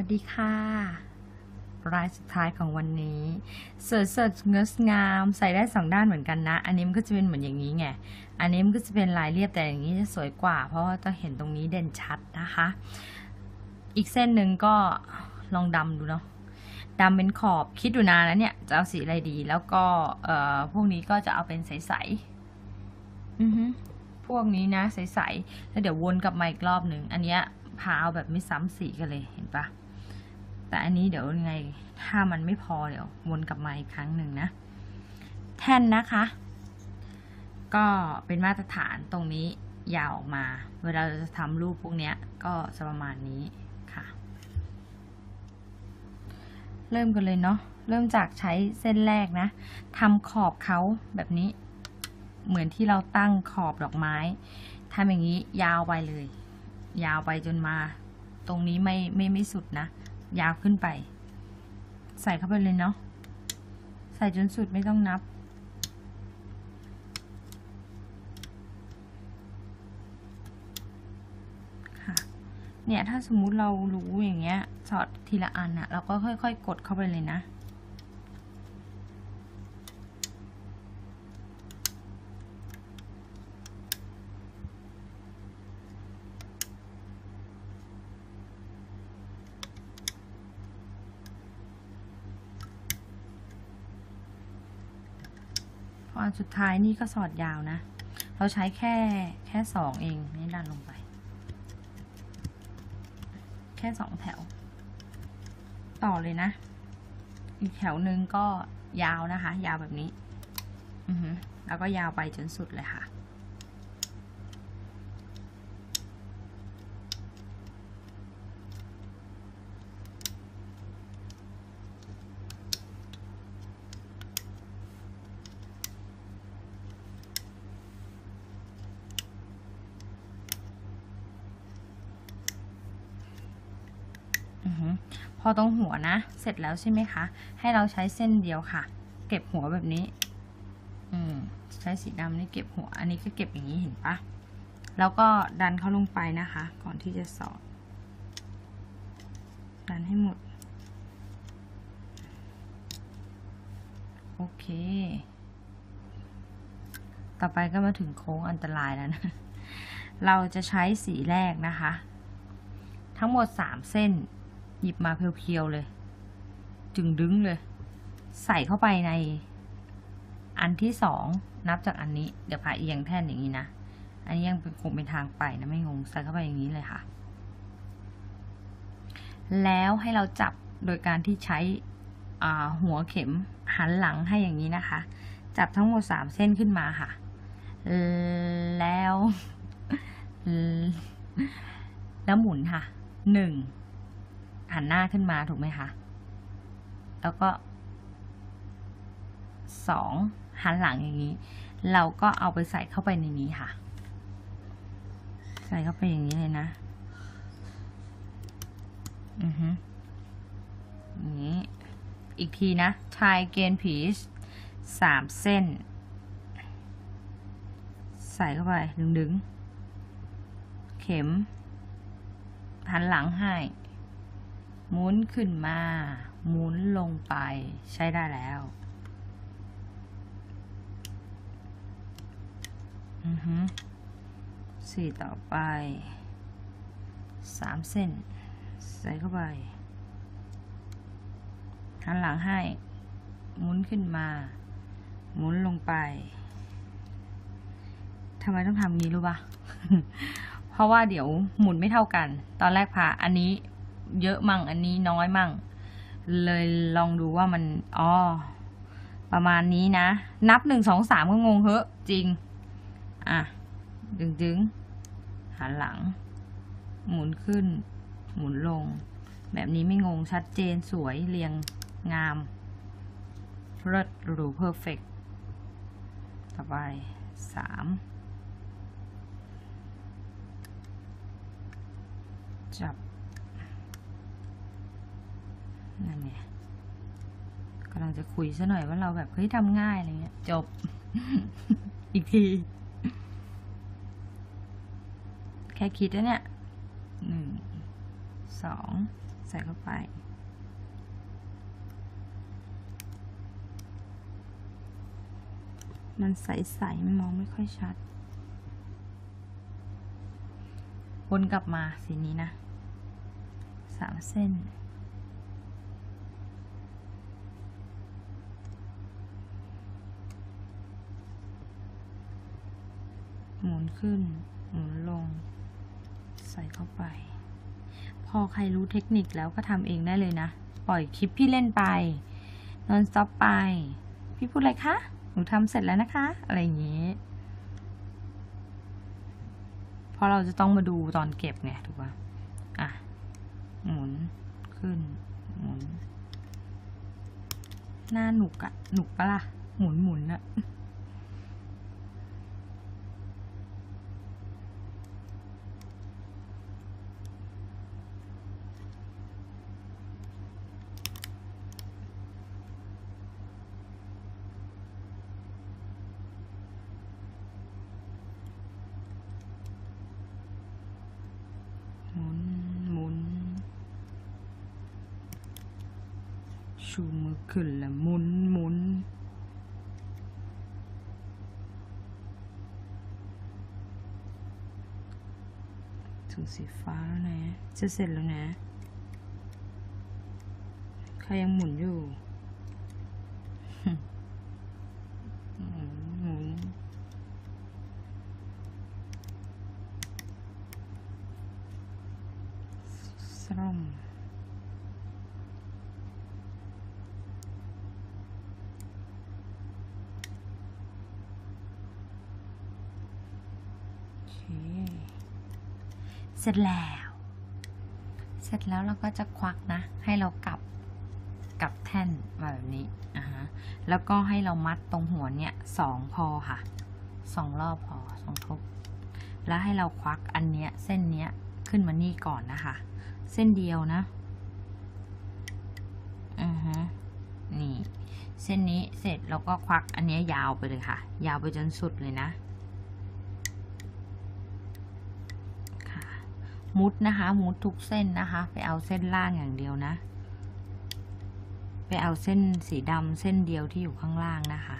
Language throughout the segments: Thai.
วัสดีค่ะ รายสุดท้ายของวันนี้เสิร์ชเสิร์ชเงืองามใส่ได้สองด้านเหมือนกันนะ อันนี้มันก็จะเป็นเหมือนอย่างนี้ไง อันนี้มันก็จะเป็นลายเรียบแต่อย่างนี้จะสวยกว่า เพราะว่าจะเห็นตรงนี้เด่นชัดนะคะ อีกเส้นหนึ่งก็ลองดำดูเนาะดำเป็นขอบคิดดูนานแล้วเนี่ย จะเอาสีอะไรดี แล้วก็เอ่อพวกนี้ก็จะเอาเป็นใสๆอือฮึพวกนี้นะใสๆแล้วเดี๋ยววนกลับมาอีกรอบหนึ่งอันเนี้ยพาเอาแบบไม่ซ้ำสีกันเลยเห็นปะ แต่อันนี้เดี๋ยวยังไงถ้ามันไม่พอเดี๋ยววนกลับมาอีกครั้งหนึ่งนะ แท่นนะคะ ก็เป็นมาตรฐานตรงนี้ยาวออกมา เวลาเราจะทำรูปพวกนี้ก็จะประมาณนี้ค่ะ เริ่มกันเลยเนาะเริ่มจากใช้เส้นแรกนะทำขอบเขาแบบนี้ เหมือนที่เราตั้งขอบดอกไม้ทำอย่างนี้ยาวไปเลย ยาวไปจนมา ตรงนี้ไม่ไม่ไม่สุดนะ ยาวขึ้นไป ใส่เข้าไปเลยเนาะใส่จนสุดไม่ต้องนับค่ะเนี่ย ถ้าสมมุติเรารู้อย่างเงี้ยสอดทีละอันอะเราก็ค่อย ๆ กดเข้าไปเลยนะ อันสุดท้ายนี่ก็สอดยาวนะ เราใช้แค่แค่สองเอง นี่ดันลงไป แค่สองแถว ต่อเลยนะ อีกแถวหนึ่งก็ยาวนะคะ ยาวแบบนี้ อือฮึแล้วก็ยาวไปจนสุดเลยค่ะ พอตรงหัวนะ เสร็จแล้วใช่ไหมคะ ให้เราใช้เส้นเดียวค่ะ เก็บหัวแบบนี้ อืมใช้สีดำนี่เก็บหัว อันนี้ก็เก็บอย่างนี้เห็นปะแล้วก็ดันเขาลงไปนะคะ ก่อนที่จะสอด ดันให้หมด โอเค ต่อไปก็มาถึงโค้งอันตรายแล้วนะ เราจะใช้สีแรกนะคะ ทั้งหมดสามเส้น หยิบมาเพียวๆเลย จึงดึงเลย ใส่เข้าไปใน อันที่สองนับจากอันนี้ เดี๋ยวพาเอียงแท่นอย่างนี้นะ อันนี้ยังเป็นคงเป็นทางไปนะไม่งง ใส่เข้าไปอย่างนี้เลยค่ะ แล้วให้เราจับโดยการที่ใช้หัวเข็มหันหลังให้อย่างนี้นะคะ จับทั้งหมดสามเส้นขึ้นมาค่ะ แล้ว แล้วหมุนค่ะหนึ่ง หันหน้าขึ้นมาถูกไหมคะ แล้วก็สองหันหลังอย่างนี้ เราก็เอาไปใส่เข้าไปในนี้ค่ะ ใส่เข้าไปอย่างนี้เลยนะ อือฮึอนี้อีกทีนะชายเกนพีชสามเส้น ใส่เข้าไปดึงๆเข็มหันหลังให้ หมุนขึ้นมา หมุนลงไป ใช้ได้แล้วอือฮึสี่ต่อไปสามเส้น ใส่เข้าไปหันหลังให้ หมุนขึ้นมา หมุนลงไปทำไมต้องทำงี้รู้ปะเพราะว่าเดี๋ยวหมุนไม่เท่ากัน ตอนแรกพาอันนี้ เยอะมั่ง อันนี้น้อยมั่ง เลยลองดูว่ามันอ๋อประมาณนี้นะ นับหนึ่งสองสามก็งงเหอะจริง อะ ดึงดึงๆหันหลัง หมุนขึ้น หมุนลง แบบนี้ไม่งงชัดเจนสวยเรียงงามเลิศหรูเพอร์เฟกต่อไปสามจับ นั่นไงกำลังจะคุยซะหน่อยว่าเราแบบเฮ้ยทำง่ายอะไรเงี้ย จบ อีกที แค่คิดแล้วเนี่ยหนึ่งสองใส่เข้าไปมันใสๆมันมองไม่ค่อยชัด วนกลับมาสีนี้นะสามเส้น หมุนขึ้น หมุนลง ใส่เข้าไป พอใครรู้เทคนิคแล้วก็ทำเองได้เลยนะ ปล่อยคลิปพี่เล่นไป นอนสต็อปไป พี่พูดอะไรคะ หนูทำเสร็จแล้วนะคะ อะไรอย่างนี้ เพราะเราจะต้องมาดูตอนเก็บไงถูกป่ะ อะ หมุนขึ้น หมุน หน้าหนุกอะหนุกปะล่ะ หมุนหมุนอะ ชูมือขึ้นแล้วหมุนหมุนถึงสีฟ้าแล้วนะ จะเสร็จแล้วนะ ใครยังหมุนอยู่ หมุนหมุน ส้มโอ เสร็จแล้ว เสร็จแล้วเราก็จะควักนะ ให้เรากลับกลับแท่นมาแบบนี้อ่าฮะแล้วก็ให้เรามัดตรงหัวเนี่ยสองพอค่ะสองรอบพอสองทบ แล้วให้เราควักอันเนี้ยเส้นเนี้ยขึ้นมานี่ก่อนนะคะ เส้นเดียวนะอือฮะนี่ เส้นนี้เสร็จแล้วก็ควักอันเนี้ยยาวไปเลยค่ะ ยาวไปจนสุดเลยนะ มุดนะคะ มุดทุกเส้นนะคะ ไปเอาเส้นล่างอย่างเดียวนะ ไปเอาเส้นสีดำเส้นเดียวที่อยู่ข้างล่างนะคะ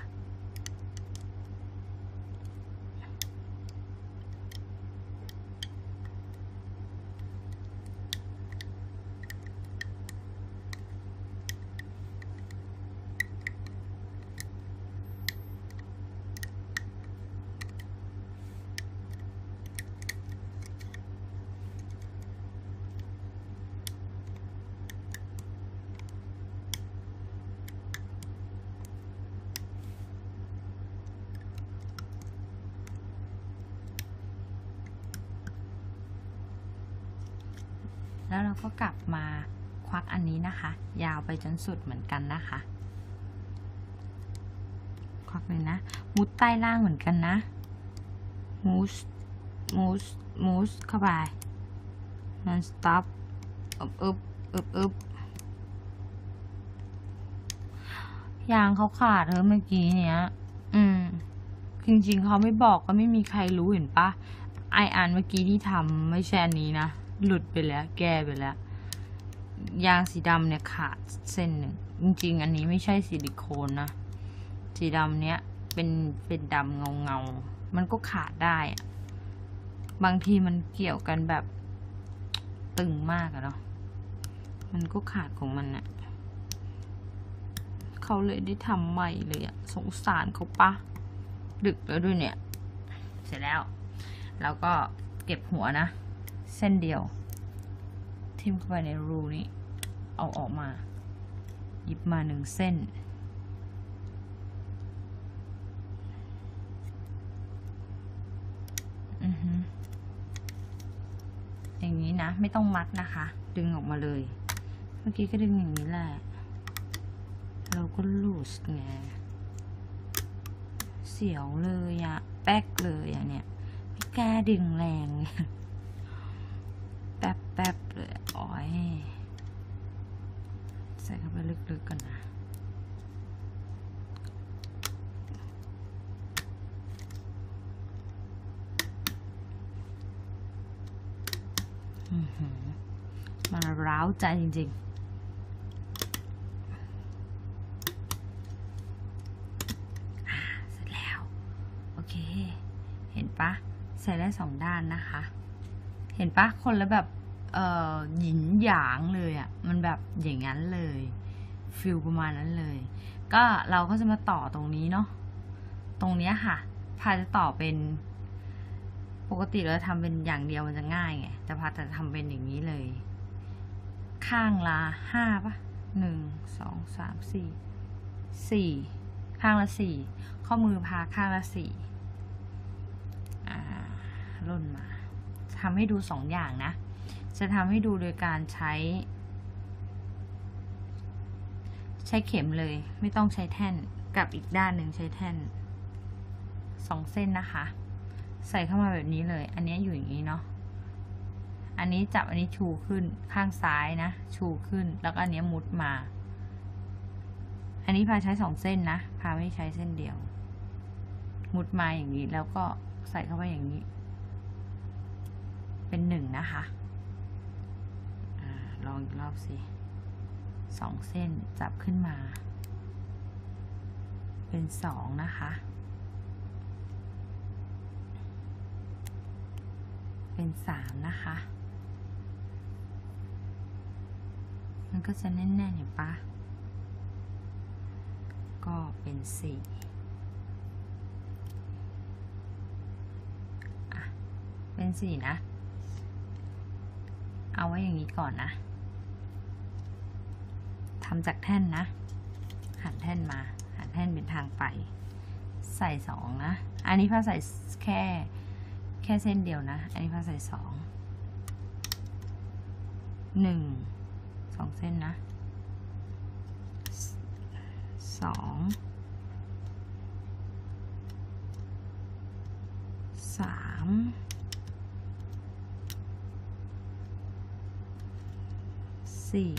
ก็กลับมาควักอันนี้นะคะ ยาวไปจนสุดเหมือนกันนะคะ ควักเลยนะ มุดใต้ล่างเหมือนกันนะ มูส มูส มูส เข้าไป non stop อึบอึบอึบอึบยางเขาขาดเธอเมื่อกี้เนี้ย อืม จริงๆเขาไม่บอกก็ไม่มีใครรู้เห็นปะไออ่านเมื่อกี้ที่ทำไม่ใช่อันนี้นะ หลุดไปแล้ว แก้ไปแล้ว ยางสีดำเนี่ยขาดเส้นหนึ่ง จริง ๆ อันนี้ไม่ใช่ซิลิโคนนะ สีดำเนี้ยเป็นเป็นดำเงาเงา มันก็ขาดได้อะบางทีมันเกี่ยวกันแบบตึงมากอะเนาะ มันก็ขาดของมันอะเขาเลยได้ทำใหม่เลยอะสงสารเขาปะ ดึกแล้วด้วยเนี่ย เสร็จแล้ว แล้วก็เก็บหัวนะ เส้นเดียว ทิ่มเข้าไปในรูนี้ เอาออกมา หยิบมาหนึ่งเส้น อย่างนี้นะ ไม่ต้องมัดนะคะ ดึงออกมาเลย เมื่อกี้ก็ดึงอย่างนี้แหละ เราก็ลูสไง เสียวเลยอะแป๊กเลยอะเนี่ย ไม่กล้าดึงแรงเลย แป๊บแป๊บเลยอ๋อยใส่เข้าไปลึกๆกันนะมันร้าวใจจริงๆเสร็จแล้วโอเคเห็นปะใส่ได้สองด้านนะคะ เห็นปะคนละแบบเอ่อหยินหยางเลยอะ่ะมันแบบอย่างนั้นเลยฟิลประมาณนั้นเลย ก็เราก็จะมาต่อตรงนี้เนาะตรงเนี้ยค่ะพาจะต่อเป็น ปกติเราทำเป็นอย่างเดียวมันจะง่ายไงแต่พาจะทำเป็นอย่างนี้เลย ข้างละห้าปะหนึ่งสองสามสี่สี่ข้างละสี่ข้อมือพาข้างละสี่อ่าล่นมา ทำให้ดูสองอย่างนะ จะทำให้ดูโดยการใช้ ใช้เข็มเลย ไม่ต้องใช้แท่นกับอีกด้านหนึ่งใช้แท่นสองเส้นนะคะ ใส่เข้ามาแบบนี้เลย อันนี้อยู่อย่างนี้เนาะอันนี้จับอันนี้ชูขึ้นข้างซ้ายนะ ชูขึ้นแล้วก็อันนี้มุดมา อันนี้พาใช้สองเส้นนะ พาไม่ใช้เส้นเดียว มุดมาอย่างนี้แล้วก็ใส่เข้าไปอย่างนี้ เป็นหนึ่งนะคะอลองอีกรอบสิสองเส้นจับขึ้นมา เป็นสองนะคะ เป็นสามนะคะ มันก็จะแน่นๆเห็นปะก็เป็นสี่อะเป็นสี่นะ เอาไว้อย่างนี้ก่อนนะทำจากแท่นนะ หันแท่นมา หันแท่นเป็นทางไป ใส่สองนะ อันนี้พาใส่แค่แค่เส้นเดียวนะ อันนี้พาใส่สอง หนึ่ง สองเส้นนะ สอง สาม สี่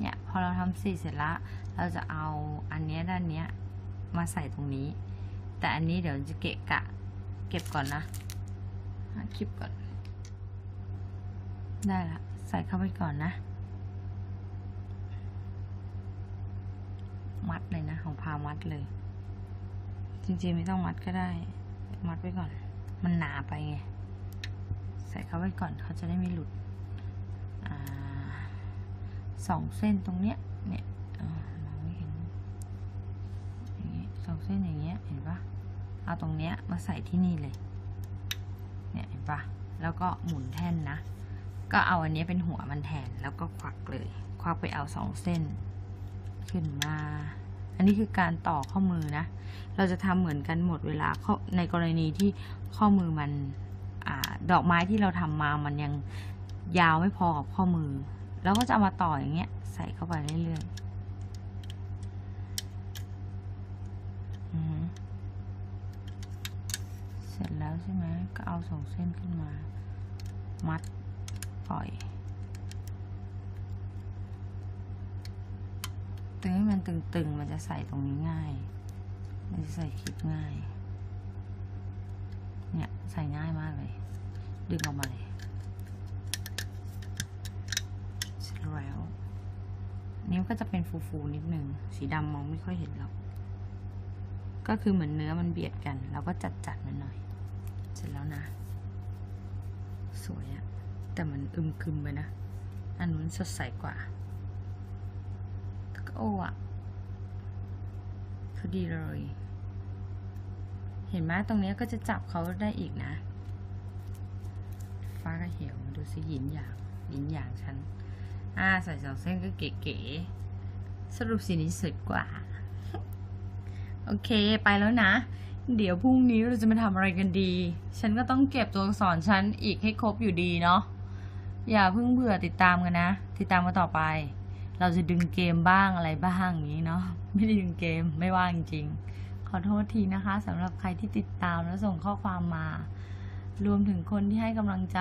เนี่ยพอเราทำสี่เสร็จล้วเราจะเอาอันนี้ด้านเนี้ยมาใส่ตรงนี้ แต่อันนี้เดี๋ยวจะเกะกะ เก็บก่อนนะหาคลิปก่อน ได้ละใส่เข้าไปก่อนนะ มัดเลยนะ ของพามัดเลย จริงๆไม่ต้องมัดก็ได้ มัดไว้ก่อน มันหนาไปไง ใส่เข้าไว้ก่อนเขาจะได้ไม่หลุด สองเส้นตรงเนี้ยเนี่ยมองไม่เห็นอย่างงี้สองเส้นอย่างเงี้ยเห็นปะเอาตรงเนี้ยมาใส่ที่นี่เลยเนี่ยเห็นปะแล้วก็หมุนแท่นนะ ก็เอาอันนี้เป็นหัวมันแทนแล้วก็ควักเลย ควักไปเอาสองเส้น ขึ้นมา อันนี้คือการต่อข้อมือนะ เราจะทำเหมือนกันหมดเวลาในกรณีที่ข้อมือมันอดอกไม้ที่เราทำมามันยังยาวไม่พอกับข้อมือ แล้วก็จะเอามาต่ออย่างเงี้ย ใส่เข้าไปเรื่อยๆอือหือเสร็จแล้วใช่ไหมก็เอาสองเส้นขึ้นมา มัดปล่อย ตึงให้มันตึงๆ มันจะใส่ตรงนี้ง่าย มันจะใส่คลิปง่าย เนี่ย ใส่ง่ายมากเลย ดึงออกมาเลยเสร็จแล้ว นิ้ก็จะเป็นฟูๆนิดนึง สีดำมองไม่ค่อยเห็นหรอก ก็คือเหมือนเนื้อมันเบียดกันเราก็จัดๆมันหน่อย เสร็จแล้วนะ สวยอะแต่มันอึมครึมไปนะ อันนู้นสดใสกว่าโอ้อะพอดีเลย เห็นไหมตรงเนี้ยก็จะจับเขาได้อีกนะ ฟ้าก็เหี่ยวดูสิหยินหยางหยินหยางฉัน อ่าใส่สองเส้นก็เก๋ๆสรุปสีนี้สวยกว่า โอเคไปแล้วนะ เดี๋ยวพรุ่งนี้เราจะมาทำอะไรกันดี ฉันก็ต้องเก็บตัวอักษรฉันอีกให้ครบอยู่ดีเนาะอย่าเพิ่งเบื่อติดตามกันนะ ติดตามมาต่อไป เราจะดึงเกมบ้างอะไรบ้างอย่างนี้เนาะไม่ได้ดึงเกมไม่ว่างจริงๆขอโทษทีนะคะสำหรับใครที่ติดตามแล้วส่งข้อความมา รวมถึงคนที่ให้กำลังใจ